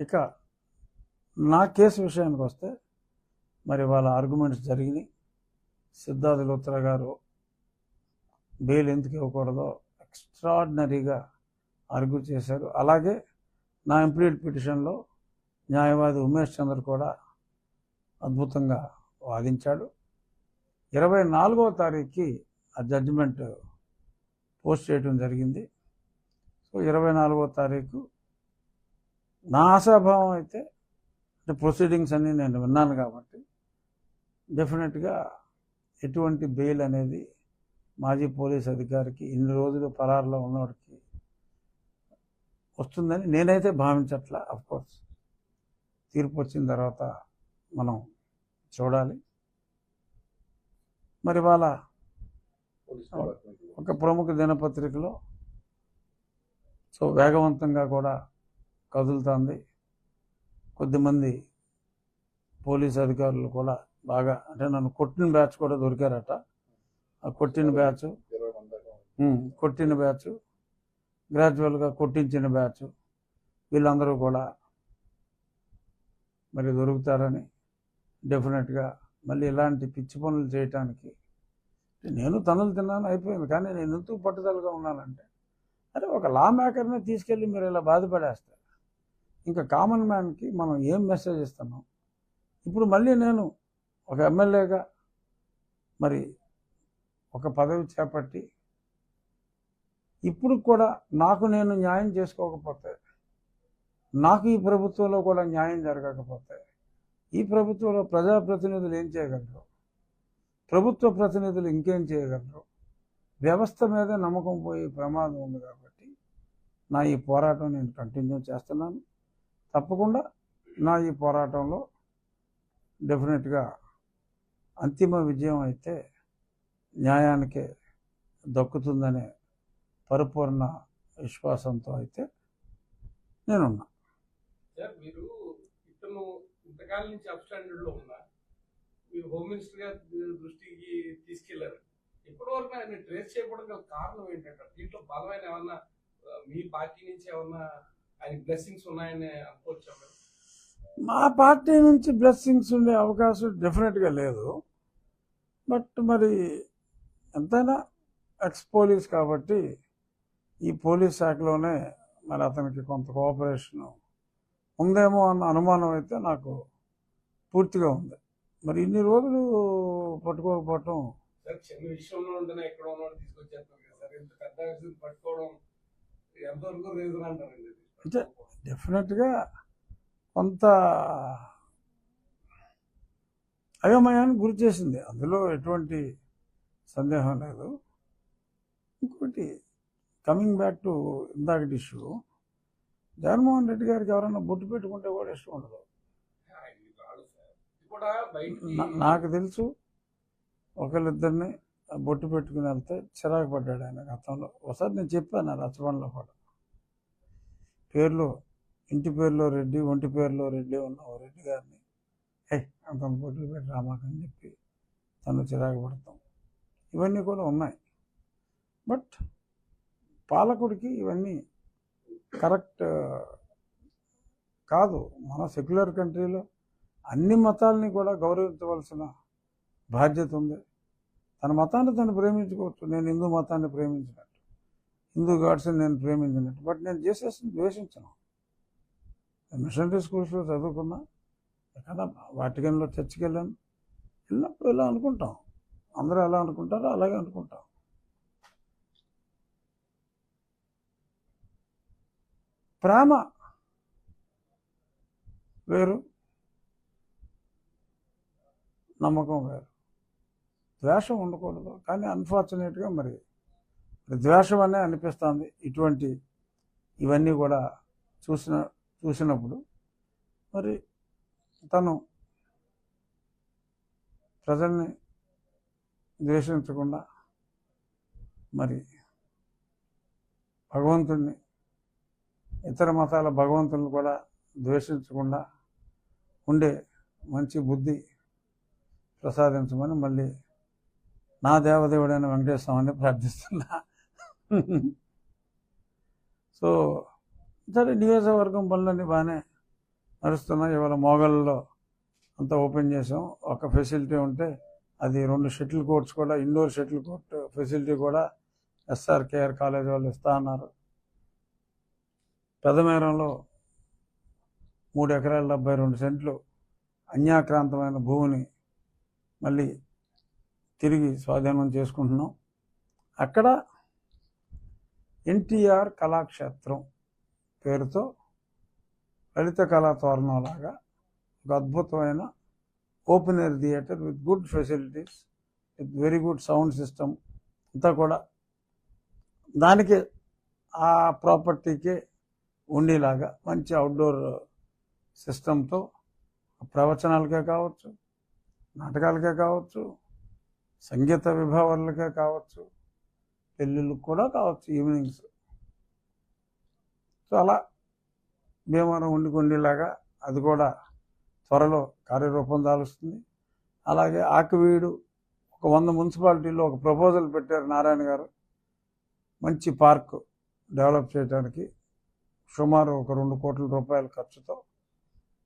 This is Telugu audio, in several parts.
ఇక నా కేసు విషయానికి వస్తే మరి వాళ్ళ ఆర్గ్యుమెంట్స్ జరిగినాయి. సిద్ధార్థ లోత్ర గారు బెయిల్ ఎందుకు ఇవ్వకూడదో ఎక్స్ట్రాడినరీగా ఆర్గ్యూ చేశారు. అలాగే నా ఎంప్లీడ్ పిటిషన్లో న్యాయవాది ఉమేష్ చంద్ర కూడా అద్భుతంగా వాదించాడు. ఇరవై నాలుగవ తారీఖుకి ఆ జడ్జిమెంట్ పోస్ట్ చేయడం జరిగింది. సో ఇరవై నాలుగవ తారీఖు నా ఆశాభావం అయితే అంటే ప్రొసీడింగ్స్ అన్నీ నేను విన్నాను కాబట్టి డెఫినెట్గా ఎటువంటి బెయిల్ అనేది మాజీ పోలీస్ అధికారికి ఇన్ని రోజులు పరారులో ఉన్నవాడికి వస్తుందని నేనైతే భావించట్లా కోర్స్ తీర్పు వచ్చిన తర్వాత మనం చూడాలి. మరి వాళ్ళ ఒక ప్రముఖ దినపత్రికలో సో వేగవంతంగా కూడా కదులుతుంది. కొద్దిమంది పోలీస్ అధికారులు కూడా బాగా అంటే నన్ను కొట్టిన బ్యాచ్ కూడా దొరికారట. ఆ కొట్టిన బ్యాచ్ కొట్టిన బ్యాచ్ గ్రాడ్యువల్గా కొట్టించిన బ్యాచ్ వీళ్ళందరూ కూడా మరి దొరుకుతారని డెఫినెట్గా మళ్ళీ ఇలాంటి పిచ్చి పనులు చేయటానికి నేను తనులు తిన్నాను అయిపోయింది. కానీ నేను ఎందుకు పట్టుదలగా ఉన్నానంటే అరే ఒక లా మేకర్ని తీసుకెళ్ళి మీరు ఇలా బాధపడేస్తారు. ఇంకా కామన్ మ్యాన్కి మనం ఏం మెసేజ్ ఇస్తున్నాం ఇప్పుడు మళ్ళీ నేను ఒక ఎమ్మెల్యేగా మరి ఒక పదవి చేపట్టి ఇప్పుడు కూడా నాకు నేను న్యాయం చేసుకోకపోతే నాకు ఈ ప్రభుత్వంలో కూడా న్యాయం జరగకపోతే ఈ ప్రభుత్వంలో ప్రజాప్రతినిధులు ఏం చేయగలరు? ప్రభుత్వ ప్రతినిధులు ఇంకేం చేయగలరు? వ్యవస్థ మీద నమ్మకం పోయే ప్రమాదం ఉంది కాబట్టి నా ఈ పోరాటం నేను కంటిన్యూ చేస్తున్నాను. తప్పకుండా నా ఈ పోరాటంలో డెఫినెట్గా అంతిమ విజయం అయితే న్యాయానికే దక్కుతుందనే పరిపూర్ణ విశ్వాసంతో అయితే నేనున్నా. సార్ మీరు ఇతను ఇంతకాలం నుంచి అప్స్టాండర్డ్లో లో ఉన్నా మీరు హోమ్ మినిస్టర్ గారి దృష్టికి తీసుకెళ్ళారు. ఇప్పటి వరకు ఆయన ట్రేస్ చేయకపోవడం కారణం ఏంటంటే దీంట్లో బలమైన ఏమన్నా మీ పార్టీ నుంచి ఏమన్నా ఆయన బ్లెస్సింగ్స్ ఉన్నాయని అనుకోవచ్చా మా పార్టీ నుంచి బ్లెస్సింగ్స్ ఉండే అవకాశం డెఫినెట్గా లేదు. బట్ మరి ఎంతైనా ఎక్స్ పోలీస్ కాబట్టి ఈ పోలీస్ శాఖలోనే మరి అతనికి కొంత కోఆపరేషన్ ఉందేమో అన్న అనుమానం అయితే నాకు పూర్తిగా ఉంది. మరి ఇన్ని రోజులు పట్టుకోకపోవటం సార్ చిన్న విషయంలో ఉంటేనే ఎక్కడ తీసుకొచ్చేస్తాం కదా సార్. ఇంత పెద్ద విషయం పట్టుకోవడం ఎంతవరకు రీజన్ అంటారండి? అంటే డెఫినెట్గా కొంత అయోమయానికి గురి చేసింది. అందులో ఎటువంటి సందేహం లేదు. ఇంకోటి కమింగ్ బ్యాక్ టు ఇందాకటి ఇష్యూ జగన్మోహన్ రెడ్డి గారికి ఎవరైనా బొట్టు పెట్టుకుంటే కూడా ఇష్టం ఉండదు. కూడా నాకు తెలుసు ఒకళ్ళిద్దరిని బొట్టు పెట్టుకుని వెళ్తే చిరాకు పడ్డాడు ఆయన గతంలో. ఒకసారి నేను చెప్పాను రచబండలో కూడా. పేర్లు ఇంటి పేరులో రెడ్డి ఒంటి పేరులో రెడ్డి ఉన్న ఓ రెడ్డి గారిని ఏ అంత పోటీలు పెట్టి రామాకని చెప్పి తను చిరాకు పడతాం. ఇవన్నీ కూడా ఉన్నాయి. బట్ పాలకుడికి ఇవన్నీ కరెక్ట్ కాదు. మన సెక్యులర్ కంట్రీలో అన్ని మతాలని కూడా గౌరవించవలసిన బాధ్యత ఉంది. తన మతాన్ని తను ప్రేమించుకోవచ్చు. నేను హిందూ మతాన్ని ప్రేమించినట్టు హిందూ గాడ్స్ని నేను ప్రేమించినట్టు. బట్ నేను చేసేసి ద్వేషించను. మిషనరీ స్కూల్స్లో చదువుకున్నా ఎక్కడ వాటికన్లో చర్చికి వెళ్ళాను వెళ్ళినప్పుడు ఇలా అనుకుంటాం. అందరూ ఎలా అనుకుంటారో అలాగే అనుకుంటాం. ప్రేమ వేరు నమ్మకం వేరు. ద్వేషం ఉండకూడదు. కానీ అన్ఫార్చునేట్గా మరి ద్వేషం అనే అనిపిస్తుంది. ఇటువంటి ఇవన్నీ కూడా చూసిన చూసినప్పుడు మరి తను ప్రజల్ని ద్వేషించకుండా మరి భగవంతుడిని ఇతర మతాల భగవంతుని కూడా ద్వేషించకుండా ఉండే మంచి బుద్ధి ప్రసాదించమని మళ్ళీ నా దేవదేవుడైన వెంకటేశ్వర స్వామిని ప్రార్థిస్తున్నా. సో సరే నియోజకవర్గం పనులన్నీ బాగానే నడుస్తున్నాయి. ఇవాళ మోగల్లో అంతా ఓపెన్ చేసాం ఒక ఫెసిలిటీ ఉంటే అది రెండు షటిల్ కోర్ట్స్ కూడా ఇండోర్ షటిల్ కోర్ట్ ఫెసిలిటీ కూడా ఎస్ఆర్కేఆర్ కాలేజ్ వాళ్ళు ఇస్తా అన్నారు. పెదమేరంలో మూడు ఎకరాల డెబ్బై రెండు సెంట్లు అన్యాక్రాంతమైన భూమిని మళ్ళీ తిరిగి స్వాధీనం చేసుకుంటున్నాం. అక్కడ ఎన్టీఆర్ కళాక్షేత్రం పేరుతో లలిత కళా తోరణంలాగా ఒక అద్భుతమైన open air theatre with good facilities with very good sound system అంతా కూడా. దానికి ఆ ప్రాపర్టీకే ఉండేలాగా మంచి అవుట్డోర్ సిస్టంతో ప్రవచనాలకే కావచ్చు నాటకాలకే కావచ్చు సంగీత విభావాలకే కావచ్చు పెళ్ళిళ్ళకి కూడా కావచ్చు ఈవినింగ్స్ సో అలా భీమవరం ఉండికొండేలాగా అది కూడా త్వరలో కార్యరూపం దాలుస్తుంది. అలాగే ఆకువీడు ఒక వంద మున్సిపాలిటీలో ఒక ప్రపోజల్ పెట్టారు నారాయణ గారు. మంచి పార్క్ డెవలప్ చేయడానికి సుమారు ఒక రెండు కోట్ల రూపాయల ఖర్చుతో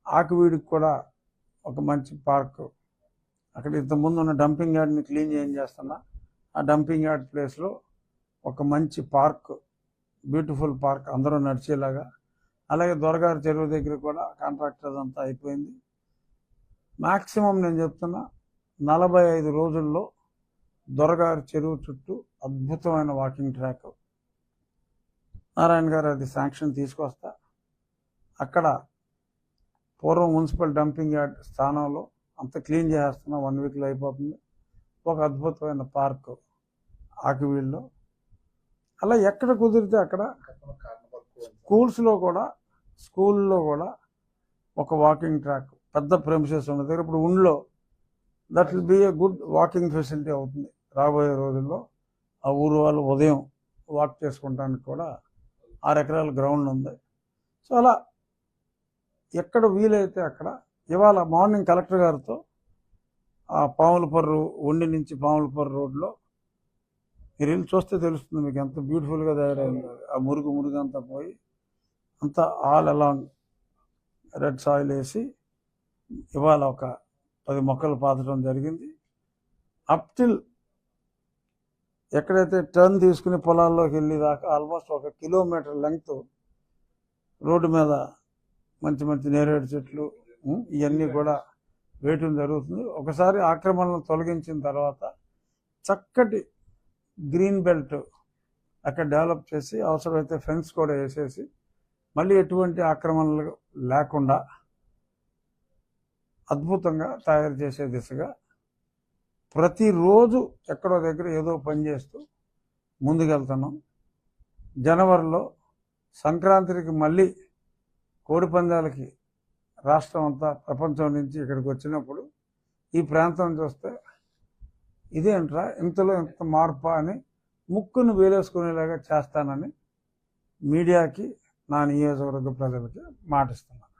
ఆకువీడికి కూడా ఒక మంచి పార్క్. అక్కడ ఇంతకుముందు ఉన్న డంపింగ్ యార్డ్ని క్లీన్ చేయం చేస్తున్నా. ఆ డంపింగ్ యార్డ్ ప్లేస్లో ఒక మంచి పార్క్ బ్యూటిఫుల్ పార్క్ అందరూ నడిచేలాగా. అలాగే దొరగారి చెరువు దగ్గర కూడా కాంట్రాక్టర్ అంతా అయిపోయింది. మ్యాక్సిమం నేను చెప్తున్నా నలభై ఐదు రోజుల్లో దొరగారి చెరువు చుట్టూ అద్భుతమైన వాకింగ్ ట్రాక్. నారాయణ గారు అది శాంక్షన్ తీసుకొస్తా. అక్కడ పూర్వం మున్సిపల్ డంపింగ్ యార్డ్ స్థానంలో అంత క్లీన్ చేస్తున్నా వన్ వీక్లో అయిపోతుంది. ఒక అద్భుతమైన పార్క్ ఆకివీల్లో అలా ఎక్కడ కుదిరితే అక్కడ స్కూల్స్లో కూడా స్కూల్లో కూడా ఒక వాకింగ్ ట్రాక్ పెద్ద ప్రెమిసెస్ ఉన్న దగ్గర ఇప్పుడు ఉండ్లో. That will be a good walking facility అవుతుంది. రాబోయే రోజుల్లో ఆ ఊరు వాళ్ళు ఉదయం వాక్ చేసుకుంటానికి కూడా ఆరు ఎకరాల గ్రౌండ్ ఉంది. సో అలా ఎక్కడ వీలైతే అక్కడ ఇవాళ మార్నింగ్ కలెక్టర్ గారితో ఆ పాములపర్రు ఉండి నుంచి పాములపర్రు రోడ్లో మీరు వెళ్ళి చూస్తే తెలుస్తుంది మీకు ఎంత బ్యూటిఫుల్గా తయారైంది. ఆ మురుగు మురుగు అంతా పోయి అంతా ఆల్ అలాంగ్ రెడ్ సాయిల్ వేసి ఇవాళ ఒక పది మొక్కలు పాతడం జరిగింది. అప్ టిల్ ఎక్కడైతే టర్న్ తీసుకుని పొలాల్లోకి వెళ్ళి దాకా ఆల్మోస్ట్ ఒక కిలోమీటర్ లెంగ్త్ రోడ్డు మీద మంచి మంచి నేరేడు చెట్లు ఇవన్నీ కూడా వేయటం జరుగుతుంది. ఒకసారి ఆక్రమణను తొలగించిన తర్వాత చక్కటి గ్రీన్ బెల్ట్ అక్కడ డెవలప్ చేసి అవసరమైతే ఫెన్స్ కూడా వేసేసి మళ్ళీ ఎటువంటి ఆక్రమణలు లేకుండా అద్భుతంగా తయారు చేసే దిశగా ప్రతిరోజు ఎక్కడో దగ్గర ఏదో పని చేస్తూ ముందుకెళ్తున్నాం. జనవరిలో సంక్రాంతికి మళ్ళీ కోడి పందాలకి రాష్ట్రం అంతా ప్రపంచం నుంచి ఇక్కడికి వచ్చినప్పుడు ఈ ప్రాంతం చూస్తే ఇదేంట్రా? ఇంతలో ఇంత మార్పా అని ముక్కును వేలేసుకునేలాగా చేస్తానని మీడియాకి నా నియోజకవర్గ ప్రజలకి మాటిస్తున్నాను.